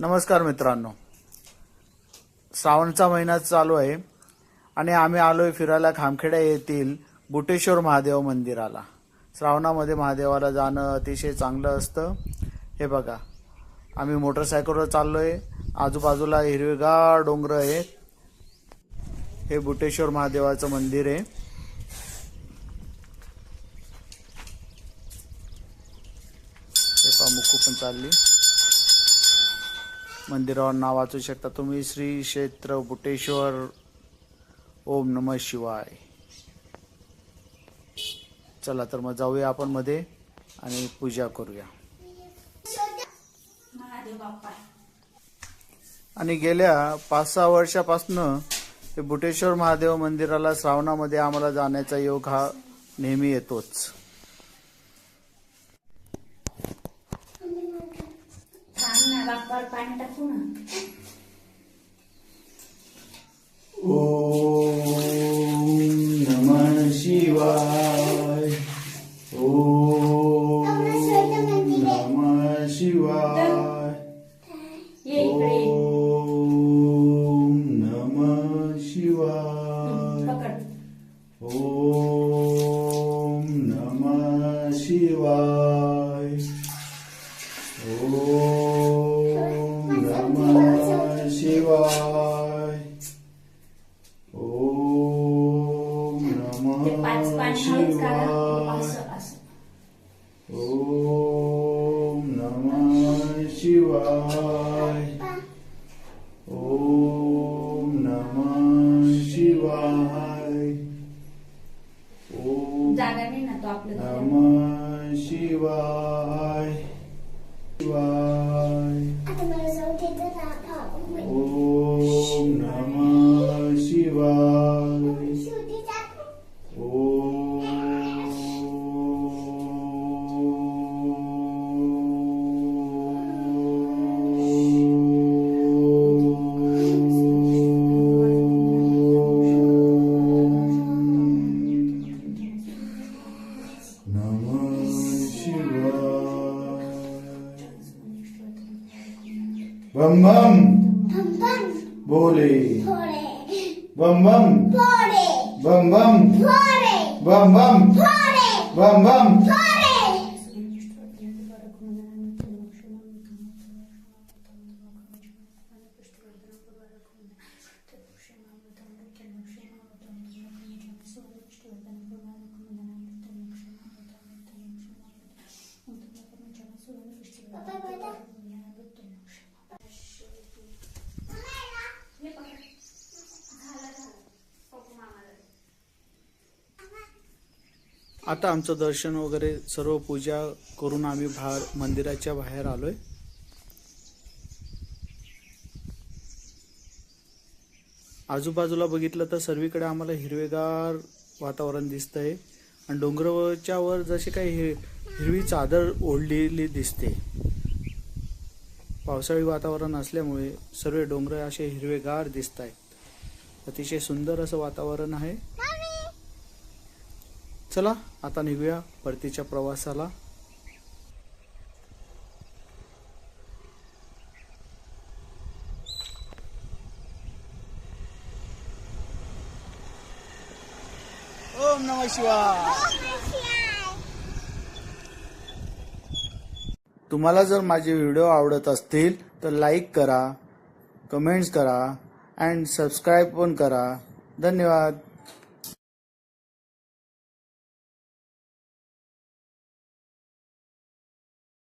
नमस्कार मित्रांनो. श्रावणचा महिना चालू आहे आणि आम्ही आलो आहे फिरायला खामखेडा येथील बुटेश्वर महादेव मंदिराला. श्रावणामध्ये महादेवाला जाणं अतिशय चांगलं असतं. हे बघा आम्ही मोटरसायकलवर चाललो आहे आजूबाजूला हिरवेगार डोंगर आहेत. हे बुटेश्वर महादेवाचं मंदिर आहे. हे पा मुकू पण चालली. मंदिरावर नाव वाचू शकता. तुम्ही श्री क्षेत्र बुटेश्वर. ओम नम शिवाय. चला तर मग जाऊया आपण मध्ये आणि पूजा करूया. आणि गेल्या पाच सहा वर्षापासनं हे बुटेश्वर महादेव मंदिराला श्रावणामध्ये आम्हाला जाण्याचा योग हा नेहमी येतोच. बाप्पावर पाणी टाकू ना. ओम नमः शिवाय. ओम नमः शिवाय. ओम नमः शिवाय. पाच नमः पाणी हळूच काढा शिवाय असं असं ओम नमः शिवाय ओम नमः शिवाय ओम जागा नाही ना तो घरात. नमः शिवाय शिवाय बम बम बोले बम बम बम बम बम बम बम बम आता आमचं दर्शन वगैरे सर्व पूजा करून आम्ही बाहेर मंदिराच्या बाहेर आलो आहे आजूबाजूला बघितलं तर सर्वीकडे आम्हाला हिरवेगार वातावरण दिसतंय. आणि डोंगराच्या वर जशी काही हिर हिरवी चादर ओढलेली दिसते. पावसाळी वातावरण असल्यामुळे सर्व डोंगर असे हिरवेगार दिसत आहेत अतिशय सुंदर असं वातावरण आहे. चला आता निघूया परतीच्या प्रवासाला. ओम नमः शिवाय. तुम्हाला जर माझे व्हिडिओ आवडत असतील तर लाईक करा कमेंट्स करा अँड सबस्क्राईब पण करा. धन्यवाद.